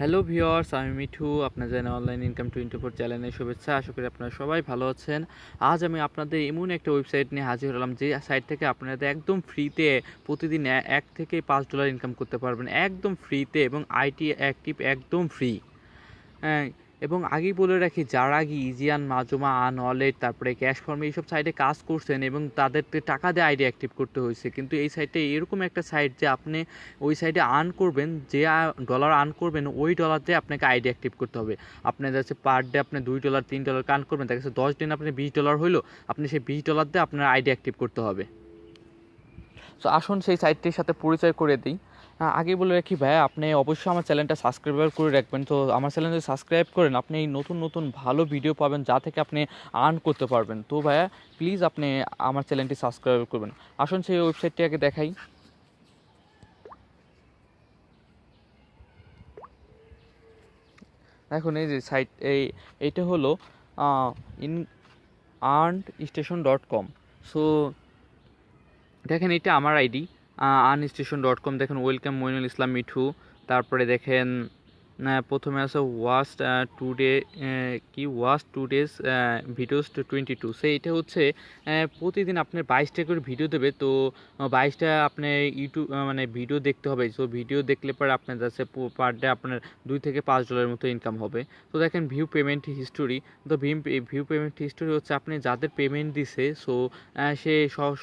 Hello viewers আমি মিঠু আপনার জানেন অনলাইন ইনকাম টোয়েন্টি ফোর চ্যানেলের শুভেচ্ছা, আশা করি আপনারা সবাই ভালো আছেন। আজ আমি আপনাদের এমন একটা ওয়েবসাইট নিয়ে হাজির হলাম, যে সাইট থেকে আপনারা একদম ফ্রিতে প্রতিদিন এক থেকে পাঁচ ডলার ইনকাম করতে পারবেন, একদম ফ্রিতে এবং আইটি অ্যাক্টিভ একদম ফ্রি এবং আগেই বলে রাখি, যারা আগে ইজিয়ান মাজমা আন ওয়ালেট তারপরে ক্যাশ ফর্মে এইসব সাইটে কাজ করছেন এবং তাদেরকে টাকা দিয়ে আইডি অ্যাক্টিভ করতে হয়েছে, কিন্তু এই সাইটে এরকম একটা সাইট যে আপনি ওই সাইটে আর্ন করবেন, যে ডলার আর্ন করবেন, ওই ডলার দিয়ে আপনাকে আইডি অ্যাক্টিভ করতে হবে। আপনার যাচ্ছে পার ডে আপনি দুই ডলার তিন ডলার আর্ন করবেন, দেখা যাচ্ছে দশ দিন আপনি বিশ ডলার হইল, আপনি সেই বিশ ডলার দিয়ে আপনার আইডি অ্যাক্টিভ করতে হবে। সো আসুন সেই সাইটটির সাথে পরিচয় করে দিই। আগে বলে রাখি ভাই, আপনি অবশ্যই আমার চ্যানেলটা সাবস্ক্রাইব করে রাখবেন। তো আমার চ্যানেল যদি সাবস্ক্রাইব করেন, আপনি এই নতুন নতুন ভালো ভিডিও পাবেন যা থেকে আপনি আর্ন করতে পারবেন। তো ভাইয়া প্লিজ আপনি আমার চ্যানেলটি সাবস্ক্রাইব করবেন। আসুন সেই ওয়েবসাইটটি আগে দেখাই। এখন এই যে সাইট এই, এইটা হলো in earn station dot com so দেখেন এটা আমার ID earn station dot com দেখেন ওয়েলকাম মইনুল ইসলাম মিঠু। তারপরে দেখেন প্রথমে আছে ওয়াস্ট টু ডে কি? Waste today's videos twenty two সে এটা হচ্ছে প্রতিদিন আপনার বাইশটা করে ভিডিও দেবে। তো বাইশটা আপনার ইউটিউব মানে ভিডিও দেখতে হবে। সো ভিডিও দেখলে পরে আপনার যাচ্ছে পার ডে আপনার দুই থেকে পাঁচ ডলারের মতো ইনকাম হবে। তো, দেখেন ভিউ পেমেন্ট হিস্টোরি তো ভিম ভিউ পেমেন্ট হিস্টোরি হচ্ছে আপনি যাদের পেমেন্ট দিছে সো সে,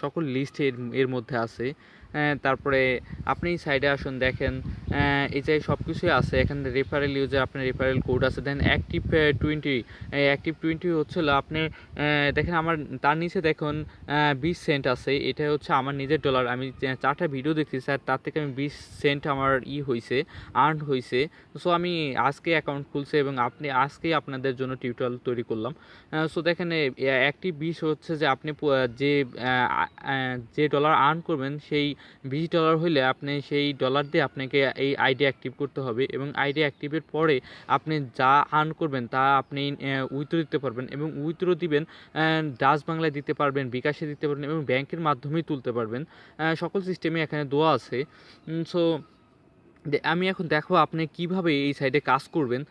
সকল লিস্ট এর মধ্যে আছে। তারপরে আপনি সাইডে আসুন, দেখেন এই যে সব কিছুই আছে, এখানে রেফারেল ইউজার আপনার রেফারেল কোড আছে দেন অ্যাক্টিভ টোয়েন্টি অ্যাক্টিভ টোয়েন্টি হচ্ছিল আপনি দেখেন আমার, তার নিচে দেখুন বিশ সেন্ট আছে এটা হচ্ছে আমার নিজের ডলার আমি চারটা ভিডিও দেখছি স্যার, তার থেকে আমি বিশ সেন্ট আমার ই হয়েছে আর্ন হয়েছে সো আমি আজকে অ্যাকাউন্ট খুলছে এবং আপনি আজকেই আপনাদের জন্য টিউটোরিয়াল তৈরি করলাম সো দেখেন অ্যাক্টিভ বিশ হচ্ছে যে আপনি যে যে ডলার আর্ন করবেন, সেই বিশ ডলার হইলে আপনি সেই ডলার দিয়ে আপনাকে এই আইডি অ্যাক্টিভ করতে হবে এবং আইডি অ্যাক্টিভের পরে আপনি যা আর্ন করবেন তা আপনি উইথড্র দিতে পারবেন এবং উইথড্র দিবেন ডাচ বাংলায় দিতে পারবেন, বিকাশে দিতে পারবেন এবং ব্যাংকের মাধ্যমেই তুলতে পারবেন। সকল সিস্টেমে এখানে দেওয়া আছে। সো আমি এখন দেখো আপনি কীভাবে এই সাইডে কাজ করবেন।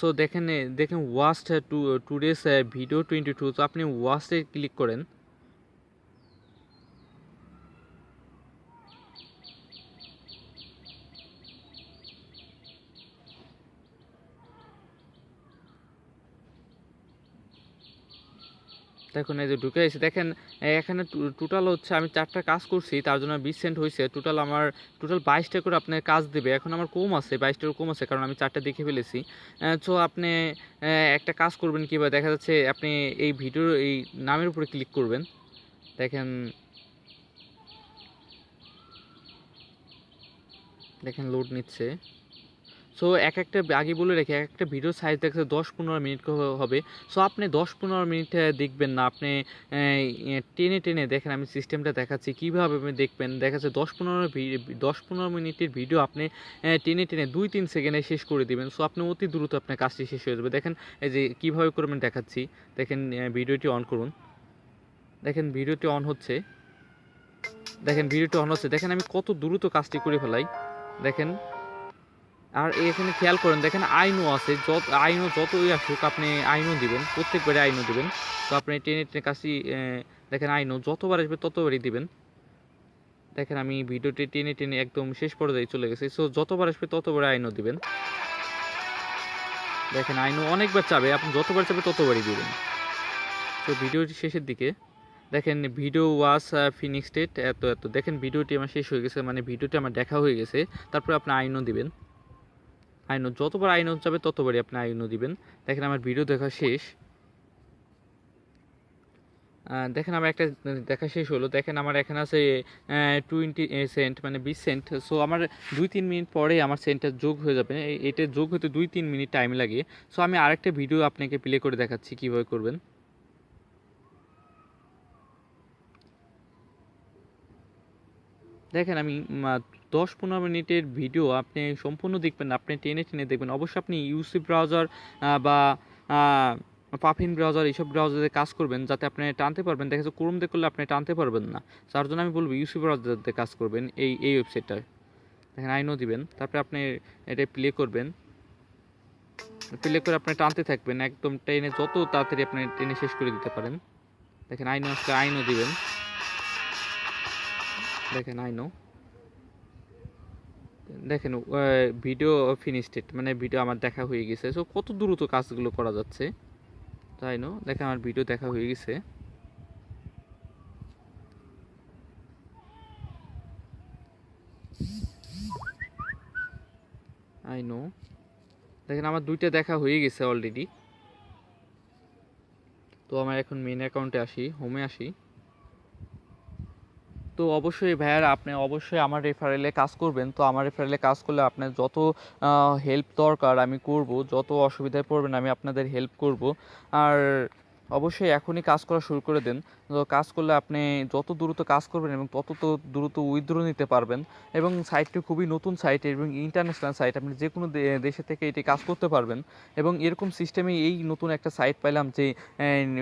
সো দেখেন দেখেন waste to today's video twenty two তো আপনি ওয়াস্টে ক্লিক করেন। দেখুন, এই যে ঢুকে এসে দেখেন এখানে টোটাল হচ্ছে আমি চারটা কাজ করছি, তার জন্য বিশ সেন্ট হয়েছে টোটাল আমার টোটাল বাইশটা করে আপনার কাজ দেবে। এখন আমার কম আছে, বাইশটার কম আছে, কারণ আমি চারটা দেখে ফেলেছি। সো আপনি একটা কাজ করবেন কীভাবে দেখা যাচ্ছে আপনি এই ভিডিওর এই নামের উপরে ক্লিক করবেন। দেখেন দেখেন লোড নিচ্ছে। সো এক একটা আগে বলে রেখে এক একটা ভিডিও সাইজ দেখছে দশ পনেরো মিনিট হবে। সো আপনি দশ পনেরো মিনিট দেখবেন না। আপনি টেনে টেনে দেখেন, আমি সিস্টেমটা দেখাচ্ছি। কীভাবে আপনি দেখবেন? দেখা যাচ্ছে দশ পনেরো দশ পনেরো মিনিটের ভিডিও আপনি টেনে টেনে দুই তিন সেকেন্ডে শেষ করে দিবেন। সো আপনি অতি দ্রুত আপনার কাজটি শেষ হয়ে যাবে। দেখেন, এই যে কীভাবে করবেন দেখাচ্ছি। দেখেন ভিডিওটি অন করুন। দেখেন ভিডিওটি অন হচ্ছে। দেখেন ভিডিওটি অন হচ্ছে। দেখেন, আমি কত দ্রুত কাজটি করে ফেলাই। দেখেন আর এখানে খেয়াল করেন দেখেন আইনও আছে যত আইনও যতই আসুক আপনি আইনও দিবেন প্রত্যেকবারে আইনও দিবেন। তো আপনি টেনে টেনে আহ, দেখেন আইনও যতবার আসবে ততবারই দিবেন। দেখেন আমি ভিডিওটি টেনে টেনে একদম শেষ পর্যায়ে চলে গেছি সো যতবার আসবে ততবার আইনও দিবেন। দেখেন আইনও অনেকবার চাবে আপনি যতবার চাবে ততবারই দিবেন। তো ভিডিওটি শেষের দিকে দেখেন ভিডিও ওয়াস ফিনিক্সড এত এত। দেখেন ভিডিওটি আমার শেষ হয়ে গেছে মানে ভিডিওটি আমার দেখা হয়ে গেছে তারপরে আপনি আইনও দিবেন। আইনও যতবার আইনও যাবে, ততবারই আপনি আইনও দিবেন। দেখেন আমার ভিডিও দেখা শেষ। দেখেন আমার একটা দেখা শেষ হলো। দেখেন আমার এখানে আছে টোয়েন্টি সেন্ট মানে বিশ সেন্ট সো আমার দুই, তিন মিনিট পরে আমার সেন্টটা যোগ হয়ে যাবে। এটা যোগ হতে দুই, তিন মিনিট টাইম লাগে। সো আমি আরেকটা ভিডিও আপনাকে প্লে করে দেখাচ্ছি কীভাবে করবেন। দেখেন আমি দশ পনেরো মিনিটের ভিডিও আপনি সম্পূর্ণ দেখবেন, আপনি টেনে টেনে দেখবেন। অবশ্যই আপনি ইউসি ব্রাউজার বা পাফিন ব্রাউজার এইসব ব্রাউজারে কাজ করবেন যাতে আপনি টানতে পারবেন। দেখা যাচ্ছে ক্রোম করলে আপনি টানতে পারবেন না। তার জন্য আমি বলব ইউসি ব্রাউজারতে কাজ করবেন এই এই ওয়েবসাইটটায় দেখেন আইনও দিবেন, তারপরে আপনি এটা প্লে করবেন। প্লে করে আপনি টানতে থাকবেন, একদম টেনে যত তাড়াতাড়ি আপনি টেনে শেষ করে দিতে পারেন। দেখেন আইনও আসলে আইনও দিবেন। দেখেন আইনো দেখেন ভিডিও ফিনিশড মানে ভিডিও আমার দেখা হয়ে গেছে। সো কত দ্রুত কাজগুলো করা যাচ্ছে। তাই নো দেখেন আমার ভিডিও দেখা হয়ে গেছে। আই নো দেখেন, আমার দুইটা দেখা হয়ে গেছে অলরেডি তো, আমার এখন মেন অ্যাকাউন্টে আসি হোমে আসি। তো অবশ্যই ভাইয়ার আপনি অবশ্যই আমার রেফারেলে কাজ করবেন। তো আমার রেফারেলে কাজ করলে আপনার যত হেল্প দরকার আমি করব, যত অসুবিধায় পড়বেন আমি আপনাদের হেল্প করব। আর অবশ্যই এখনই কাজ করা শুরু করে দেন। কাজ করলে আপনি যত দ্রুত কাজ করবেন এবং তত তো দ্রুত উইথড্র নিতে পারবেন। এবং সাইটটি খুবই নতুন সাইট এবং ইন্টারন্যাশনাল সাইট আপনি যে কোনো দেশে থেকে এটি কাজ করতে পারবেন। এবং এরকম সিস্টেমে এই নতুন একটা সাইট পাইলাম যে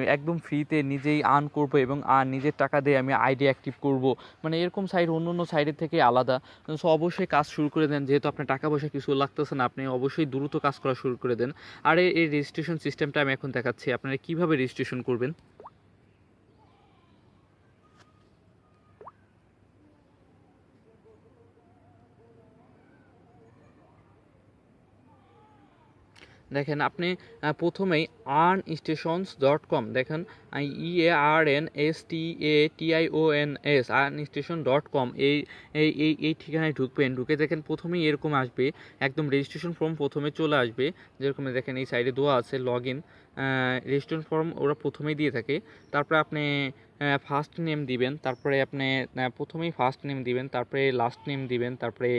একদম ফ্রিতে নিজেই আর্ন করব এবং আর নিজের টাকা দিয়ে আমি আইডি অ্যাক্টিভ করব। মানে এরকম সাইট অন্য অন্য সাইটের থেকে আলাদা। সো অবশ্যই কাজ শুরু করে দেন। যেহেতু আপনার টাকা পয়সা কিছু লাগতেছে না, আপনি অবশ্যই দ্রুত কাজ করা শুরু করে দেন। আর এই- এই রেজিস্ট্রেশন সিস্টেমটা আমি এখন দেখাচ্ছি। আপনারা কীভাবে রেজিস্ট্রেশন করবেন। দেখেন, আপনি প্রথমেই আর্ন স্টেশনস ডট কম দেখেন E, A, R, N, S, T, A, T, I, O, N, S earn station dot com, এই এই এই এই ঠিকানায় ঢুকবেন ঢুকে দেখেন, প্রথমেই এরকম আসবে, একদম রেজিস্ট্রেশন ফর্ম প্রথমে চলে আসবে। যেরকম দেখেন, এই সাইডে দেওয়া আছে লগ ইন রেজিস্ট্রেশন ফর্ম ওরা প্রথমেই দিয়ে থাকে। তারপরে আপনি ফার্স্ট নেম দিবেন, তারপরে আপনি প্রথমেই ফার্স্ট নেম দিবেন, তারপরে লাস্ট নেম দিবেন, তারপরে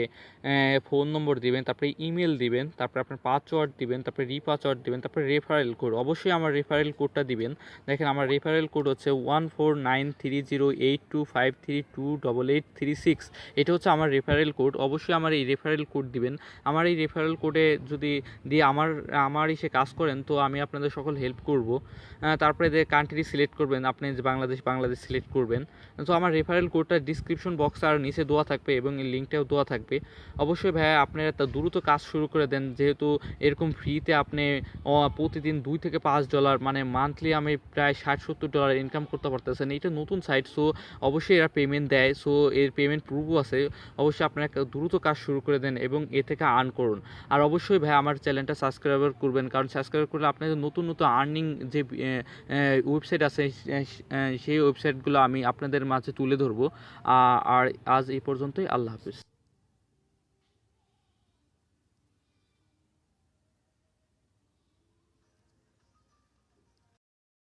ফোন নম্বর দিবেন, তারপরে ইমেল দিবেন, তারপরে আপনার পাসওয়ার্ড দিবেন, তারপরে রিপাসওয়ার্ড দিবেন, তারপরে রেফারেল কোড অবশ্যই আমার রেফারেল কোডটা দিবেন। দেখেন আমার রেফারেল কোড হচ্ছে one four nine three zero eight two five three two double eight three six এটা হচ্ছে আমার রেফারেল কোড অবশ্যই আমার এই রেফারেল কোড দিবেন। আমার এই রেফারেল কোডে যদি দিয়ে আমার আমার এসে কাজ করেন, তো আমি আপনাদের সকল হেল্প করব। তারপরে যে কান্ট্রি সিলেক্ট করবেন, আপনি যে বাংলাদেশ বাংলাদেশ সিলেক্ট করবেন। তো আমার রেফারেল কোডটা ডিসক্রিপশন বক্স আর নিচে দেওয়া থাকবে এবং এই লিঙ্কটাও দেওয়া থাকবে। অবশ্যই ভাইয়া, আপনারা তা দ্রুত কাজ শুরু করে দেন। যেহেতু এরকম ফ্রিতে আপনি প্রতিদিন দুই থেকে পাঁচ ডলার মানে মান্থলি আমি প্রায় ষাট, সত্তর ডলার ইনকাম করতে পারতেছেন। এটা নতুন সাইট সো অবশ্যই এরা পেমেন্ট দেয়। সো এর পেমেন্ট প্রুফও আছে। অবশ্যই আপনারা দ্রুত কাজ শুরু করে দেন এবং এ থেকে আর্ন করুন। আর অবশ্যই ভাই আমার চ্যানেলটা সাবস্ক্রাইবার করবেন। কারণ সাবস্ক্রাইব করলে আপনাদের নতুন নতুন আর্নিং যে ওয়েবসাইট আছে সেই ওয়েবসাইটগুলো আমি আপনাদের মাঝে তুলে ধরবো। আর আজ এই পর্যন্তই, আল্লাহ হাফিজ।